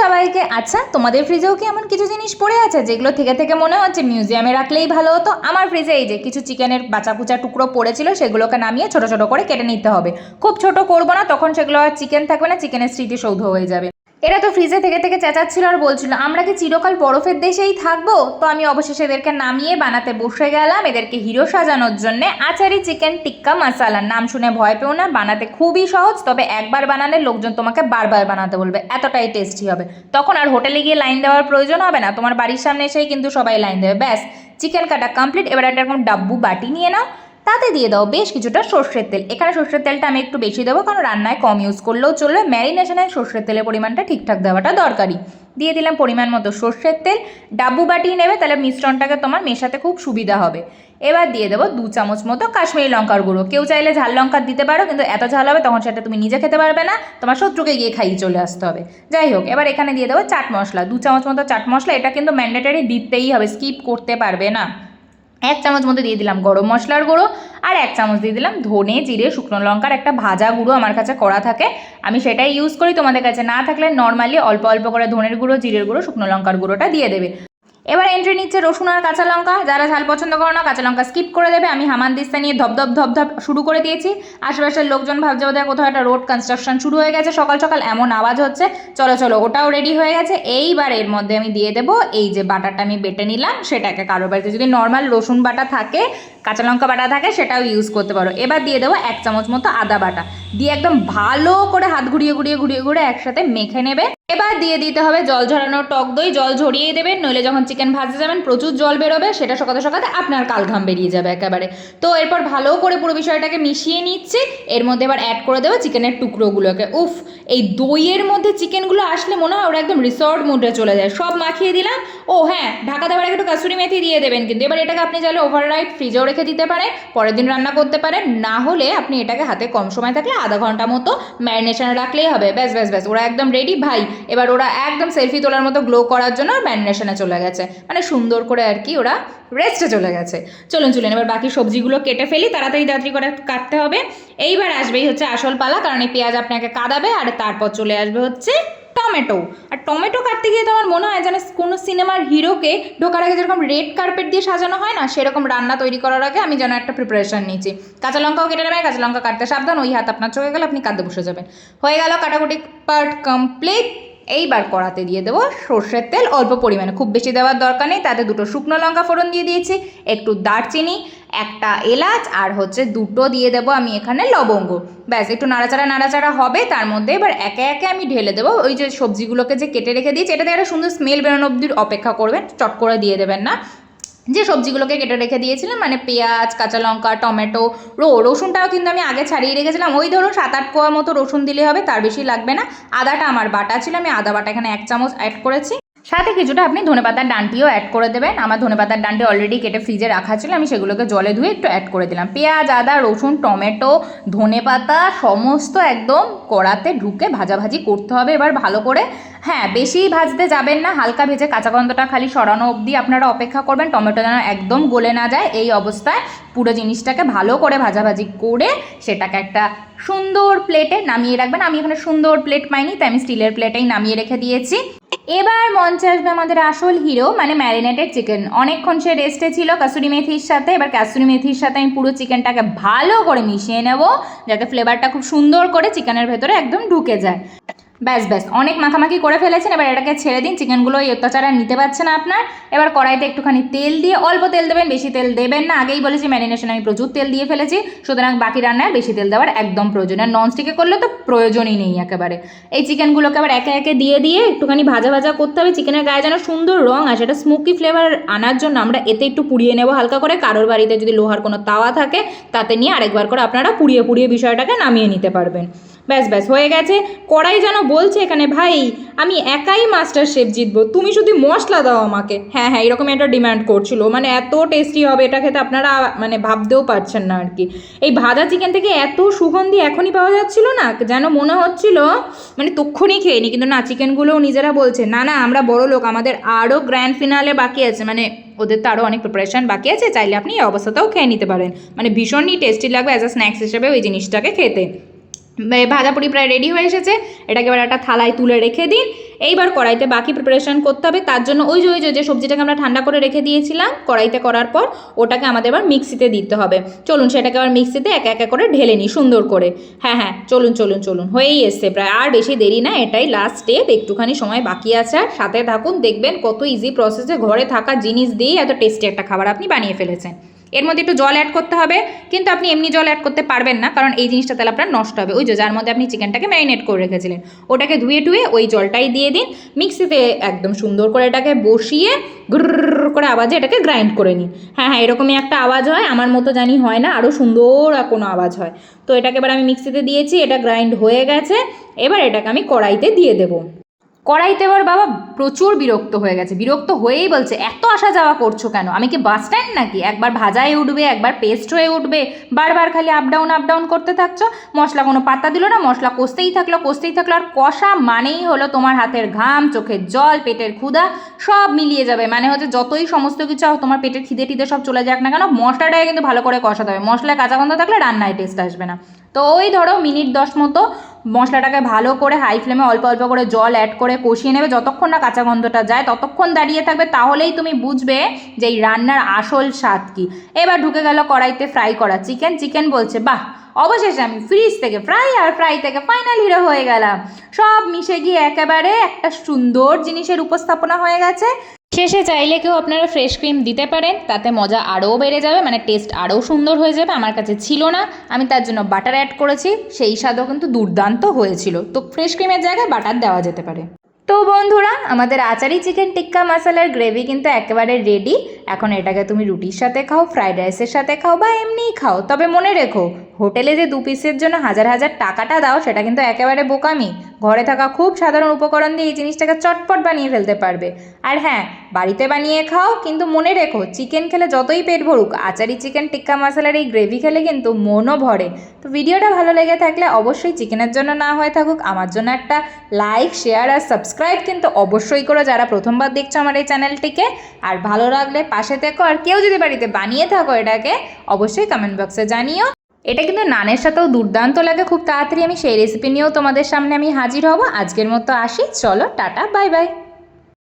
সবাইকে। আচ্ছা তোমাদের ফ্রিজেও কি এমন কিছু জিনিস পড়ে আছে যেগুলো থেকে থেকে মনে হচ্ছে মিউজিয়ামে রাখলেই ভালো হতো? আমার ফ্রিজে এই যে কিছু চিকেনের বাঁচা কুচা টুকরো পড়েছিল, সেগুলোকে নামিয়ে ছোট ছোট করে কেটে নিতে হবে। খুব ছোট করব না, তখন সেগুলো আর চিকেন থাকবে না চিকেনের স্মৃতিসৌধ হয়ে যাবে। এরা তো ফ্রিজে থেকে থেকে চেঁচাচ্ছিল আর বলছিল, আমরা কি চিরকাল বরফের দেশেই থাকব? তো আমি অবশেষে এদেরকে নামিয়ে বানাতে বসে গেলাম, এদেরকে হিরো সাজানোর জন্য। আচারি চিকেন টিক্কা মশালা নাম শুনে ভয় পেও না, বানাতে খুবই সহজ, তবে একবার বানালে লোকজন তোমাকে বারবার বানাতে বলবে, এতটাই টেস্টি হবে। তখন আর হোটেলে গিয়ে লাইন দেওয়ার প্রয়োজন হবে না, তোমার বাড়ির সামনে এসেই কিন্তু সবাই লাইন দেবে, ব্যাস। চিকেন কাটা কমপ্লিট এবার একটা এরকম ডাব্বু বাটি নিয়ে নাও। তাতে দিয়ে দাও বেশ কিছুটা সর্ষের তেল। এখানে সর্ষের তেলটা আমি একটু বেশি দেবো, কারণ রান্নায় কম ইউজ করলেও চলবে। ম্যারিনেশনে সর্ষের তেলের পরিমাণটা ঠিকঠাক দেওয়াটা দরকারি দিয়ে দিলাম পরিমাণ মতো সর্ষের তেল। ডাব্বু বাটিয়ে নেবে, তাহলে মিশ্রণটাকে তোমার মেশাতে খুব সুবিধা হবে। এবার দিয়ে দেবো দু চামচ মতো কাশ্মীরি লঙ্কার গুঁড়ো। কেউ চাইলে ঝাল লঙ্কা দিতে পারো, কিন্তু এত ঝাল হবে তখন সেটা তুমি নিজে খেতে পারবে না। তোমার শত্রুকে গিয়ে খাইয়ে চলে আসতে হবে। যাই হোক, এবার এখানে দিয়ে দেবো চাট মশলা। দু চামচ মতো চাট মশলা, এটা কিন্তু ম্যান্ডেটারি দিতেই হবে স্কিপ করতে পারবে না। এক চামচ মতো দিয়ে দিলাম গরম মশলার গুঁড়ো আর এক চামচ দিয়ে দিলাম ধনে, জিরে, শুকনো লঙ্কার একটা ভাজা গুঁড়ো আমার কাছে করা থাকে। আমি সেটাই ইউজ করি, তোমাদের কাছে না থাকলে নর্মালি অল্প অল্প করে ধনের গুঁড়ো, জিরের গুঁড়ো, শুকনো লঙ্কার গুঁড়োটা দিয়ে দেবে। এবার এন্ট্রি নিচ্ছে রসুন আর কাঁচা লঙ্কা। যারা ঝাল পছন্দ করো না, কাঁচা লঙ্কা স্কিপ করে দেবে। আমি হামান দিস্তা নিয়ে ধপ ধপ ধপ ধপ শুরু করে দিয়েছি। আশেপাশের লোকজন ভাবছে বোধহয় কোথাও একটা রোড কনস্ট্রাকশন শুরু হয়ে গেছে। সকাল সকাল এমন আওয়াজ হচ্ছে, চলো চলো, ওটাও রেডি হয়ে গেছে। এইবার এর মধ্যে আমি দিয়ে দেবো এই যে বাটারটা আমি বেটে নিলাম, সেটাকে কারও বাড়িতে যদি নর্মাল রসুন বাটা থাকে, কাঁচা লঙ্কা বাটা থাকে, সেটাও ইউজ করতে পারো। এবার দিয়ে দেবো এক চামচ মতো আদা বাটা। দিয়ে একদম ভালো করে হাত ঘুরিয়ে ঘুরিয়ে ঘুরিয়ে ঘুরিয়ে একসাথে মেখে নেবে। এবার দিয়ে দিতে হবে জল ঝরানো টক দই। জল ঝরিয়ে দেবেন, নইলে যখন চিকেন ভাজতে যাবেন, প্রচুর জল বেরোবে। সেটা সকাতে সকাতে আপনার কালঘাম বেরিয়ে যাবে একেবারে। তো এরপর ভালো করে পুরো বিষয়টাকে মিশিয়ে নিচ্ছি। এর মধ্যে এবার অ্যাড করে দেবো চিকেনের টুকরোগুলোকে। উফ, এই দইয়ের মধ্যে চিকেনগুলো আসলে মনে হয় ওরা একদম রিসর্ট মুডে চলে যায়। সব মাখিয়ে দিলাম। ও হ্যাঁ ঢাকা দেওয়ার আগে একটু কাসুরি মেথি দিয়ে দেবেন কিন্তু। এবার এটাকে আপনি চাইলে ওভারনাইট ফ্রিজেও রেখে দিতে পারেন। পরের দিন রান্না করতে পারেন। না হলে আপনি এটাকে হাতে কম সময় থাকলে আধা ঘণ্টা মতো ম্যারিনেশনে রাখলেই হবে। ব্যাস ব্যাস ব্যাস, ওরা একদম রেডি ভাই এবার ওরা একদম সেলফি তোলার মতো গ্লো করার জন্য ম্যারিনেশনে চলে গেছে। মানে সুন্দর করে আর কি ওরা রেস্টে চলে গেছে। চলুন চলুন, এবার বাকি সবজিগুলো কেটে ফেলি, তাড়াতাড়ি তাড়াতাড়ি করে কাটতে হবে। এইবার আসবেই হচ্ছে আসল পালা, কারণ এই পেঁয়াজ আপনাকে কাদাবে আর তারপর চলে আসবে হচ্ছে টমেটো। আর টমেটো কাটতে গিয়ে তো আমার মনে হয় যেন কোনো সিনেমার হিরোকে ঢোকার আগে যেরকম রেড কার্পেট দিয়ে সাজানো হয় না, সেরকম রান্না তৈরি করার আগে আমি যেন একটা প্রিপারেশন নিয়েছি। কাঁচা লঙ্কাও কেটে নেবেন কাঁচা লঙ্কা কাটতে সাবধান, ওই হাত আপনার চোখে গেলে আপনি কাঁদতে বসে যাবেন। হয়ে গেল, কাটাকুটি পার্ট কমপ্লিট এইবার কড়াতে দিয়ে দেবো সর্ষের তেল। অল্প পরিমাণে, খুব বেশি দেওয়ার দরকার নেই। তাতে দুটো শুকনো লঙ্কা ফোড়ন দিয়ে দিয়েছি, একটু দারচিনি, একটা এলাচ, আর হচ্ছে দুটো দিয়ে দেবো আমি এখানে লবঙ্গ। ব্যাস, একটু নাড়াচাড়া নাড়াচাড়া হবে। তার মধ্যে এবার একে একে আমি ঢেলে দেবো। ওই যে সবজিগুলোকে যে কেটে রেখে দিয়েছি, এটাতে একটা সুন্দর স্মেল বেরোনো অব্দি অপেক্ষা করবেন। চট করে দিয়ে দেবেন না। যে সবজিগুলোকে কেটে রেখে দিয়েছিলাম মানে পেঁয়াজ, কাঁচা লঙ্কা, টমেটো, রো, রসুনটাও কিন্তু আমি আগে ছাড়িয়ে রেখেছিলাম। ওই ধরুন সাত আট কোয়া মতো রসুন দিলে হবে, তার বেশি লাগবে না। আদাটা আমার বাটা ছিল, আমি আদা বাটা এখানে এক চামচ অ্যাড করেছি। সাথে কিছুটা আপনি ধনেপাতার ডানটিও অ্যাড করে দেবেন। আমার ধনেপাতার ডান্টি অলরেডি কেটে ফ্রিজে রাখা ছিল, আমি সেগুলোকে জলে ধুয়ে একটু অ্যাড করে দিলাম। পেঁয়াজ, আদা, রসুন, টমেটো, ধনেপাতা সমস্ত একদম কড়াতে ঢুকে ভাজাভাজি করতে হবে। এবার ভালো করে হ্যাঁ বেশি ভাজতে যাবেন না, হালকা ভেজে কাঁচা গন্ধটা খালি সরানো অবধি আপনারা অপেক্ষা করবেন, টমেটো যেন একদম গলে না যায়। এই অবস্থায় পুরো জিনিসটাকে ভালো করে ভাজাভাজি করে সেটাকে একটা সুন্দর প্লেটে নামিয়ে রাখবেন। আমি এখানে সুন্দর প্লেট পাইনি, তাই আমি স্টিলের প্লেটেই নামিয়ে রেখে দিয়েছি। এবার মঞ্চে আসবে আমাদের আসল হিরো মানে ম্যারিনেটেড চিকেন অনেকক্ষণ সে রেস্টে ছিল কাসুরি মেথির সাথে। এবার কাসুরি মেথির সাথে আমি পুরো চিকেনটাকে ভালো করে মিশিয়ে নেব, যাতে ফ্লেভারটা খুব সুন্দর করে চিকেনের ভেতরে একদম ঢুকে যায়। ব্যাস ব্যাস। অনেক মাখামাখি করে ফেলেছেন, এবার এটাকে ছেড়ে দিন। চিকেনগুলো এই অত্যাচার আর নিতে পারছে না আপনার। এবার কড়াইতে একটুখানি তেল দিয়ে অল্প তেল দেবেন, বেশি তেল দেবেন না। আগেই বলেছি ম্যারিনেশন আমি প্রচুর তেল দিয়ে ফেলেছি। সুতরাং বাকি রান্নায় বেশি তেল দেওয়ার একদম প্রয়োজন। আর ননস্টিকে করলে তো প্রয়োজনই নেই একেবারে। এই চিকেনগুলোকে আবার একে একে দিয়ে দিয়ে একটুখানি ভাজা ভাজা করতে হবে। চিকেনের গায়ে যেন সুন্দর রং আসে। এটা স্মোকি ফ্লেভার আনার জন্য আমরা এতে একটু পুড়িয়ে নেব হালকা করে। কারোর বাড়িতে যদি লোহার কোনো তাওয়া থাকে, তাতে নিয়ে আরেকবার করে আপনারা পুড়িয়ে পুড়িয়ে বিষয়টাকে নামিয়ে নিতে পারবেন। ব্যাস ব্যাস, হয়ে গেছে। কড়াই যেন বলছে এখানে, ভাই, আমি একাই মাস্টার শেফ জিতবো। তুমি শুধু মশলা দাও আমাকে। হ্যাঁ হ্যাঁ এরকম একটা ডিমান্ড করছিল। মানে এত টেস্টি হবে, এটা খেতে আপনারা মানে ভাবতেও পারছেন না আর কি এই ভাজা চিকেন থেকে এত সুগন্ধি এখনই পাওয়া যাচ্ছিল না, যেন মনে হচ্ছিল মানে তক্ষণই খেয়ে নি। কিন্তু না চিকেনগুলোও নিজেরা বলছে, না না, আমরা বড় লোক, আমাদের আরও গ্র্যান্ড ফিনালে বাকি আছে। মানে ওদের তো আরও অনেক প্রিপারেশান বাকি আছে, চাইলে আপনি এই অবস্থাতেও খেয়ে নিতে পারেন। মানে ভীষণই টেস্টি লাগবে অ্যাজ আ স্ন্যাক্স হিসেবে ওই জিনিসটাকে খেতে। ভাজাপুরি প্রায় রেডি হয়ে এসেছে। এটাকে এবার একটা থালায় তুলে রেখে দিন। এইবার কড়াইতে বাকি প্রিপারেশান করতে হবে। তার জন্য ওই যে ওই যে সবজিটাকে আমরা ঠান্ডা করে রেখে দিয়েছিলাম, কড়াইতে করার পর ওটাকে আমাদের এবার মিক্সিতে দিতে হবে। চলুন সেটাকে আবার মিক্সিতে একা একা করে ঢেলে নিই সুন্দর করে। হ্যাঁ হ্যাঁ চলুন চলুন চলুন, হয়েই এসছে প্রায়। আর বেশি দেরি না, এটাই লাস্ট স্টেপ একটুখানি সময় বাকি আছে আর সাথে থাকুন। দেখবেন কত ইজি প্রসেসে ঘরে থাকা জিনিস দিয়েই এত টেস্টি একটা খাবার আপনি বানিয়ে ফেলেছেন। এর মধ্যে একটু জল অ্যাড করতে হবে, কিন্তু আপনি এমনি জল অ্যাড করতে পারবেন না, কারণ এই জিনিসটা তাহলে আপনার নষ্ট হবে। ওই যে যার মধ্যে আপনি চিকেনটাকে ম্যারিনেট করে রেখেছিলেন, ওটাকে ধুয়ে টুয়ে ওই জলটাই দিয়ে দিন মিক্সিতে একদম সুন্দর করে এটাকে বসিয়ে গ্রুর করে আওয়াজে এটাকে গ্রাইন্ড করে নিন। হ্যাঁ হ্যাঁ এরকমই একটা আওয়াজ হয়, আমার মতো জানি হয় না আরও সুন্দর কোনো আওয়াজ হয়। তো এটাকে এবার আমি মিক্সিতে দিয়েছি, এটা গ্রাইন্ড হয়ে গেছে, এবার এটাকে আমি কড়াইতে দিয়ে দেবো। কড়াইতে এবার বাবা প্রচুর বিরক্ত হয়ে গেছে। বিরক্ত হয়েই বলছে, এত আসা যাওয়া করছ কেন? আমি কি বাস স্ট্যান্ড নাকি? একবার ভাজায় উঠবে, একবার পেস্ট হয়ে উঠবে। বারবার খালি আপ ডাউন আপ ডাউন করতে থাকছো। মশলা কোনো পাত্তা দিল না, মশলা কষতেই থাকল কষতেই থাকল। আর কষা মানেই হলো তোমার হাতের ঘাম, চোখের জল, পেটের ক্ষুধা, সব মিলিয়ে যাবে। মানে হচ্ছে যতই সমস্ত কিছু তোমার পেটের খিদে টিদে সব চলে যাক না কেন মশলাটাকে কিন্তু ভালো করে কষাতে হবে। মশলায় কাঁচা গন্ধ থাকলে রান্নায় টেস্ট আসবে না। তো ওই ধরো মিনিট দশ মতো মশলাটাকে ভালো করে হাই ফ্লেমে অল্প অল্প করে জল অ্যাড করে কষিয়ে নেবে। যতক্ষণ না কাঁচা গন্ধটা যায়, ততক্ষণ দাঁড়িয়ে থাকবে। তাহলেই তুমি বুঝবে যে এই রান্নার আসল স্বাদ কী। এবার ঢুকে গেল কড়াইতে ফ্রাই করা চিকেন চিকেন বলছে, বাহ, অবশেষে আমি ফ্রিজ থেকে ফ্রাই আর ফ্রাই থেকে ফাইনাল হিরো হয়ে গেলাম। সব মিশে গিয়ে একেবারে একটা সুন্দর জিনিসের উপস্থাপনা হয়ে গেছে। শেষে চাইলে কেউ আপনারা ফ্রেশ ক্রিম দিতে পারেন, তাতে মজা আরও বেড়ে যাবে মানে টেস্ট আরও সুন্দর হয়ে যাবে। আমার কাছে ছিল না, আমি তার জন্য বাটার অ্যাড করেছি, সেই স্বাদও কিন্তু দুর্দান্ত হয়েছিল। তো ফ্রেশ ক্রিমের জায়গায় বাটার দেওয়া যেতে পারে। তো বন্ধুরা, আমাদের আচারি চিকেন টিক্কা মশলার গ্রেভি কিন্তু একেবারে রেডি এখন এটাকে তুমি রুটির সাথে খাও ফ্রাইড রাইসের সাথে খাও বা এমনিই খাও, তবে মনে রেখো হোটেলে যে দু পিসের জন্য হাজার হাজার টাকাটা দাও, সেটা কিন্তু একেবারে বোকামি। ঘরে থাকা খুব সাধারণ উপকরণ দিয়ে এই জিনিসটাকে চটপট বানিয়ে ফেলতে পারবে। আর হ্যাঁ বাড়িতে বানিয়ে খাও, কিন্তু মনে রেখো, চিকেন খেলে যতই পেট ভরুক, আচারি চিকেন, টিক্কা মশলার এই গ্রেভি খেলে কিন্তু মনও ভরে। তো ভিডিওটা ভালো লেগে থাকলে অবশ্যই চিকেনের জন্য না হয়ে থাকুক। আমার জন্য একটা লাইক, শেয়ার আর সাবস্ক্রাইব কিন্তু অবশ্যই করো যারা প্রথমবার দেখছ আমার এই চ্যানেলটিকে। আর ভালো লাগলে পাশে থেকো। আর কেউ যদি বাড়িতে বানিয়ে থাকো এটাকে, অবশ্যই কমেন্ট বক্সে জানিও। এটা কিন্তু নানের সাথেও দুর্দান্ত লাগে। খুব তাড়াতাড়ি আমি সেই রেসিপি নিয়েও তোমাদের সামনে আমি হাজির হব। আজকের মতো আসি। চলো, টাটা, বাই বাই।